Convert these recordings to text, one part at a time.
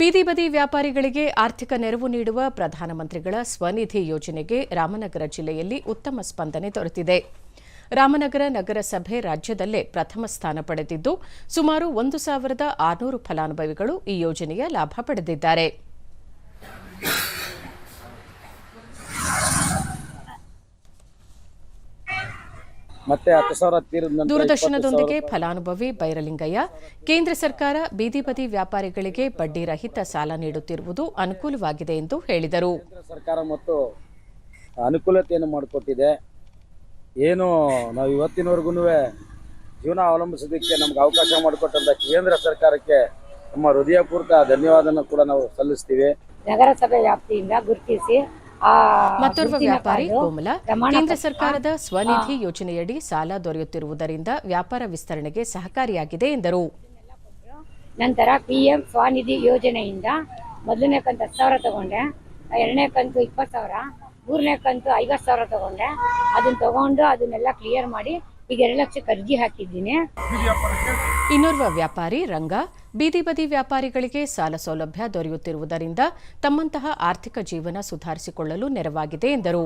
ಬೀದಿ ಬದಿ ವ್ಯಾಪಾರಿಗಳಿಗೆ ಆರ್ಥಿಕ ನೆರವು ನೀಡುವ ಪ್ರಧಾನಮಂತ್ರಿಗಳ ಸ್ವನಿಧಿ ಯೋಜನೆಗೆ ರಾಮನಗರ ಜಿಲ್ಲೆಯಲ್ಲಿ ಉತ್ತಮ ಸ್ಪಂದನೆ ದೊರೆತಿದೆ. ರಾಮನಗರ ನಗರಸಭೆ ರಾಜ್ಯದಲ್ಲೇ ಪ್ರಥಮ ಸ್ಥಾನ ಪಡೆದಿದ್ದು, ಸುಮಾರು ಒಂದು ಸಾವಿರದ ಆರುನೂರು ಫಲಾನುಭವಿಗಳು ಈ ಯೋಜನೆಯ ಲಾಭ ಪಡೆದಿದ್ದಾರೆ. ಮತ್ತೆ ಹತ್ತು ಸಾವಿರ ತೀರಿದ ದೂರದರ್ಶನದೊಂದಿಗೆ ಫಲಾನುಭವಿ ಬೈರಲಿಂಗಯ್ಯ ಕೇಂದ್ರ ಸರ್ಕಾರ ಬೀದಿ ಬದಿ ವ್ಯಾಪಾರಿಗಳಿಗೆ ಬಡ್ಡಿ ರಹಿತ ಸಾಲ ನೀಡುತ್ತಿರುವುದು ಅನುಕೂಲವಾಗಿದೆ ಎಂದು ಹೇಳಿದರು. ಕೇಂದ್ರ ಸರ್ಕಾರ ಮತ್ತು ಅನುಕೂಲತೆಯನ್ನು ಮಾಡಿಕೊಟ್ಟಿದೆ. ಏನು ನಾವು ಇವತ್ತಿನವರೆಗೂ ಜೀವನ ಅವಲಂಬಿಸೋದಕ್ಕೆ ನಮ್ಗೆ ಅವಕಾಶ ಮಾಡಿಕೊಟ್ಟಂತ ಕೇಂದ್ರ ಸರ್ಕಾರಕ್ಕೆ ನಮ್ಮ ಹೃದಯಪೂರ್ವಕ ಧನ್ಯವಾದನ ಕೂಡ ನಾವು ಸಲ್ಲಿಸ್ತೀವಿ. ನಗರಸಭೆ ವ್ಯಾಪ್ತಿಯಿಂದ ಗುರುತಿಸಿ ಮತ್ತೋರ್ವ ವ್ಯಾಪಾರಿ ಕೋಮಲ ಕೇಂದ್ರ ಸರ್ಕಾರದ ಸ್ವನಿಧಿ ಯೋಜನೆಯಡಿ ಸಾಲ ದೊರೆಯುತ್ತಿರುವುದರಿಂದ ವ್ಯಾಪಾರ ವಿಸ್ತರಣೆಗೆ ಸಹಕಾರಿಯಾಗಿದೆ ಎಂದರು. ನಂತರ ಪಿಎಂ ಸ್ವನಿಧಿ ಸ್ವಾನಿಧಿ ಯೋಜನೆಯಿಂದ ಮೊದಲನೇ ಕಂತು ಹತ್ತು ಸಾವಿರ ತಗೊಂಡೆ ಎರಡನೇ ಕಂತು ಇಪ್ಪತ್ತು ಸಾವಿರ ಮೂರನೇ ಕಂತು ಐವತ್ತು ಸಾವಿರ ತಗೊಂಡೆ. ಅದನ್ನ ತಗೊಂಡು ಅದನ್ನೆಲ್ಲ ಕ್ಲಿಯರ್ ಮಾಡಿ ಈಗ ಎರಡು ಲಕ್ಷಕ್ಕೆ ಅರ್ಜಿ ಹಾಕಿದ್ದೀನಿ. ಇನ್ನೋರ್ವ ವ್ಯಾಪಾರಿ ರಂಗ ಬೀದಿ ಬದಿ ವ್ಯಾಪಾರಿಗಳಿಗೆ ಸಾಲ ಸೌಲಭ್ಯ ದೊರೆಯುತ್ತಿರುವುದರಿಂದ ತಮ್ಮಂತಹ ಆರ್ಥಿಕ ಜೀವನ ಸುಧಾರಿಸಿಕೊಳ್ಳಲು ನೆರವಾಗಿದೆ, ಎಂದರು.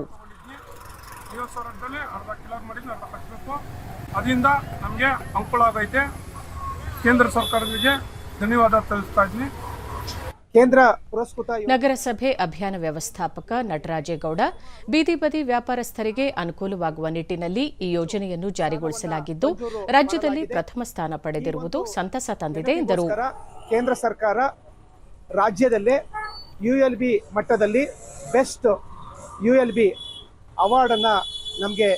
ಅದರಿಂದ ನಮಗೆ ಅನುಕೂಲ ಕೇಂದ್ರ ಸರ್ಕಾರಗಳಿಗೆ ಧನ್ಯವಾದ ತಿಳಿಸ್ತಾ ಇದ್ದೀನಿ. ಕೇಂದ್ರ ಪುರಸ್ಕೃತ ನಗರಸಭೆ ಅಭಿಯಾನ ವ್ಯವಸ್ಥಾಪಕ ನಟರಾಜೇಗೌಡ ಬೀದಿ ಬದಿ ವ್ಯಾಪಾರಸ್ಥರಿಗೆ ಅನುಕೂಲವಾಗುವ ನಿಟ್ಟಿನಲ್ಲಿ ಈ ಯೋಜನೆಯನ್ನು ಜಾರಿಗೊಳಿಸಲಾಗಿದ್ದು ರಾಜ್ಯದಲ್ಲಿ ಪ್ರಥಮ ಸ್ಥಾನ ಪಡೆದಿರುವುದು ಸಂತಸ ತಂದಿದೆ ಎಂದರು. ಕೇಂದ್ರ ಸರ್ಕಾರ ರಾಜ್ಯದಲ್ಲೇ ಯು ಎಲ್ ಬಿ ಮಟ್ಟದಲ್ಲಿ ಬೆಸ್ಟ್ ಯು ಎಲ್ ಬಿ ಅವಾರ್ಡನ್ನು ನಮಗೆ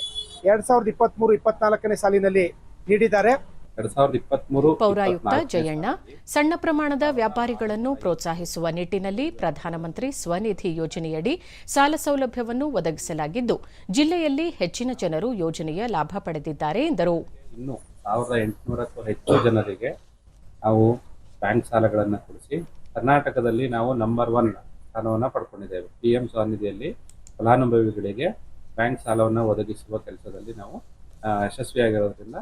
ಎರಡು ಸಾವಿರದ ಇಪ್ಪತ್ತ್ಮೂರು ಇಪ್ಪತ್ನಾಲ್ಕನೇ ಸಾಲಿನಲ್ಲಿ ನೀಡಿದ್ದಾರೆ. ಎರಡ್ ಸಾವಿರದ ಇಪ್ಪತ್ಮೂರು ಪೌರಾಯುಕ್ತ ಜಯಣ್ಣ ಸಣ್ಣ ಪ್ರಮಾಣದ ವ್ಯಾಪಾರಿಗಳನ್ನು ಪ್ರೋತ್ಸಾಹಿಸುವ ನಿಟ್ಟಿನಲ್ಲಿ ಪ್ರಧಾನಮಂತ್ರಿ ಸ್ವನಿಧಿ ಯೋಜನೆಯಡಿ ಸಾಲ ಸೌಲಭ್ಯವನ್ನು ಒದಗಿಸಲಾಗಿದ್ದು ಜಿಲ್ಲೆಯಲ್ಲಿ ಹೆಚ್ಚಿನ ಜನರು ಯೋಜನೆಯ ಲಾಭ ಪಡೆದಿದ್ದಾರೆ ಎಂದರು. ಇನ್ನು ಸಾವಿರದ ಎಂಟುನೂರಕ್ಕೂ ಹೆಚ್ಚು ಜನರಿಗೆ ನಾವು ಬ್ಯಾಂಕ್ ಸಾಲಗಳನ್ನು ಕೊಡಿಸಿ ಕರ್ನಾಟಕದಲ್ಲಿ ನಾವು ನಂಬರ್ ಒನ್ ಸ್ಥಾನವನ್ನು ಪಡ್ಕೊಂಡಿದ್ದೇವೆ. ಪಿ ಎಂ ಸ್ವಾನಿಧಿಯಲ್ಲಿ ಫಲಾನುಭವಿಗಳಿಗೆ ಬ್ಯಾಂಕ್ ಸಾಲವನ್ನು ಒದಗಿಸುವ ಕೆಲಸದಲ್ಲಿ ನಾವು ಯಶಸ್ವಿಯಾಗಿರೋದ್ರಿಂದ